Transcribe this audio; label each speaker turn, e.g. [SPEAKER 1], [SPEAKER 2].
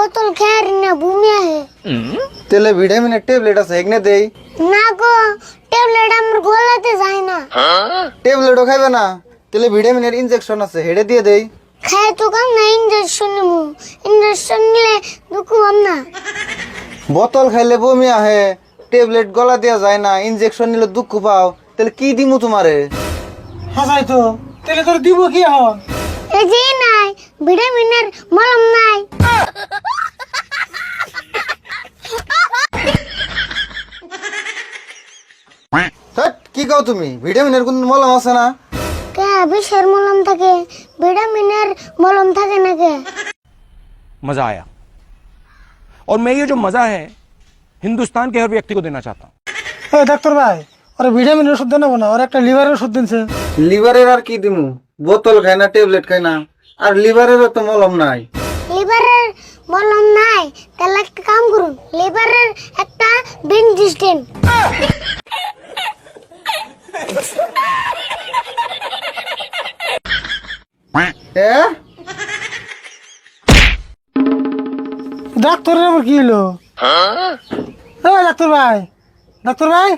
[SPEAKER 1] বোতল খেয়ার না ভূমি আহে।
[SPEAKER 2] তেলে ভিটামিনের ট্যাবলেট আছে এগনে দেই।
[SPEAKER 1] না গো ট্যাবলেট আমার গলাতে যায় না।
[SPEAKER 2] ট্যাবলেটও খাইবে না তেলে ভিটামিনের ইনজেকশন আছে হেডে দিয়ে দেই।
[SPEAKER 1] খায় তো কাম না ইঞ্জেকশন নিমু ইঞ্জেকশন নিলে দুঃখ পাম না।
[SPEAKER 2] বোতল খাইলে বমি আহে ট্যাবলেট গলা দেওয়া যায় না ইনজেকশন নিলে দুঃখ পাও তাহলে কি দিমু তোমারে?
[SPEAKER 3] হাসাই তো তাহলে তোর দিব কি এখন?
[SPEAKER 1] এই যে নাই ভিটামিনের মলম নাই।
[SPEAKER 2] কি কও তুমি ভিটামিনের কোন মলম আছে না
[SPEAKER 1] কে বিষের মলম থাকে ভিটামিনের মলম থাকে না কে
[SPEAKER 4] मज़ा आया और मैं ये जो मज़ा है हिंदुस्तान के हर व्यक्ति को देना चाहता हूँ
[SPEAKER 3] এই ডাক্তার ভাই ওরা ভিটামিনের ওষুধ দেন না ওরা একটা লিভারের ওষুধ দিনছে
[SPEAKER 2] লিভারের আর কি দিমু বোতল খাই না ট্যাবলেট খাই না আর লিভারেরও তো মলম নাই
[SPEAKER 1] লিভারের মলম নাই তাহলে একটা কাম করুন লিভারের একটা বেঞ্জিস দেন
[SPEAKER 2] হ্যাঁ
[SPEAKER 3] ডাক্তারের আবার কি হলো? এই ডাক্তার ভাই। ডাক্তার ভাই?